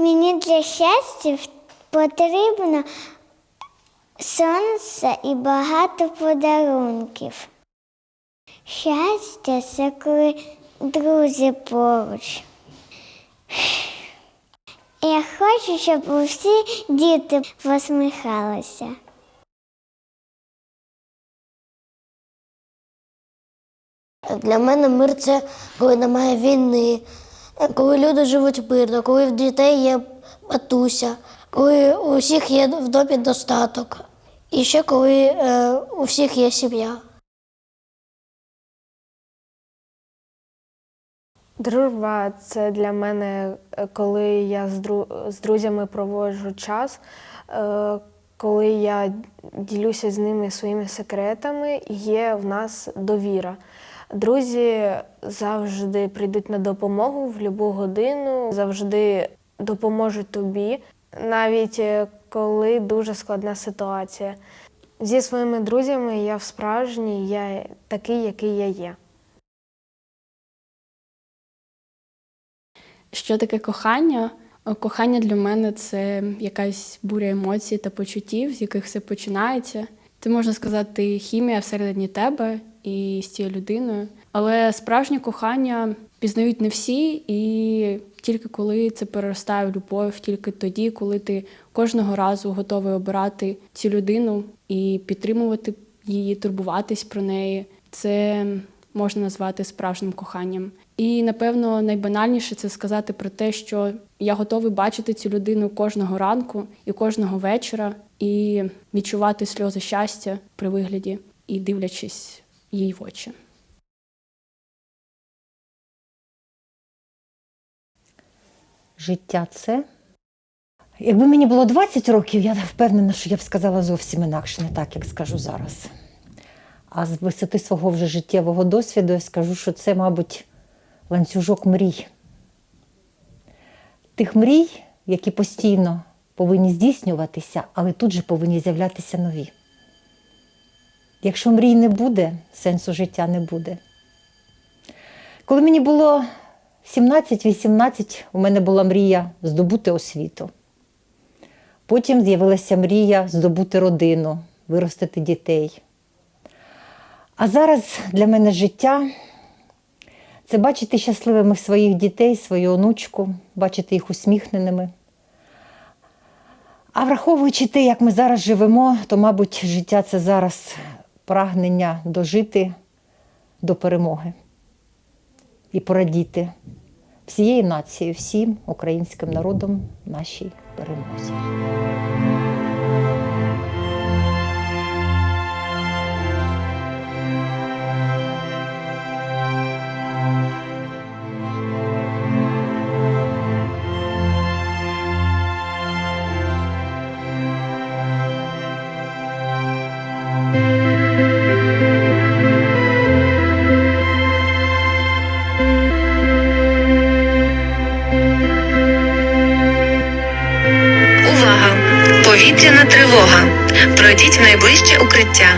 Мені для щастя потрібно сонце і багато подарунків. Щастя це коли друзі поруч. Я хочу, щоб усі діти посміхалися. Для мене мир це коли немає війни, коли люди живуть мирно, коли в дітей є матуся, коли у всіх є в домі достаток. І ще коли е, у всіх є сім'я. Дружба це для мене, е, коли я з, друзями проводжу час, е, коли я ділюся з ними своїми секретами, є в нас довіра. Друзі завжди прийдуть на допомогу в будь-яку годину, завжди допоможуть тобі, навіть е, коли дуже складна ситуація. Зі своїми друзями я в справжній, я такий, який я є. Що таке кохання? Е, Кохання для мене це якась буря емоцій та почуттів, з яких все починається. Це можна сказати хімія всередині тебе і з цією людиною. Але справжнє кохання пізнають не всі, і тільки коли це переростає в любов, тільки тоді, коли ти кожного разу готовий обирати цю людину і підтримувати її, турбуватись про неї. Це можна назвати справжнім коханням. І напевно найбанальніше це сказати про те, що я готовий бачити цю людину кожного ранку і кожного вечора, і відчувати сльози щастя при вигляді і дивлячись їй в очі. життя це. Якби мені було 20 років, я впевнена, що я б сказала зовсім інакше, не так, як скажу зараз. А з висоти свого вже життєвого досвіду я скажу, що це, мабуть, ланцюжок мрій. Тих мрій, які постійно повинні здійснюватися, але тут же повинні з'являтися нові. Якщо мрій не буде, сенсу життя не буде. Коли мені було 17-18 у мене була мрія здобути освіту. Потім з'явилася мрія здобути родину, виростити дітей. А зараз для мене життя це бачити щасливими своїх дітей, свою онучку, бачити їх усміхненими. А враховуючи те, як ми зараз живемо, то, мабуть, життя це зараз прагнення дожити до перемоги і порадіти всією нацією, всім українським народом нашій перемозі. Повітряна тривога. Пройдіть в найближче укриття.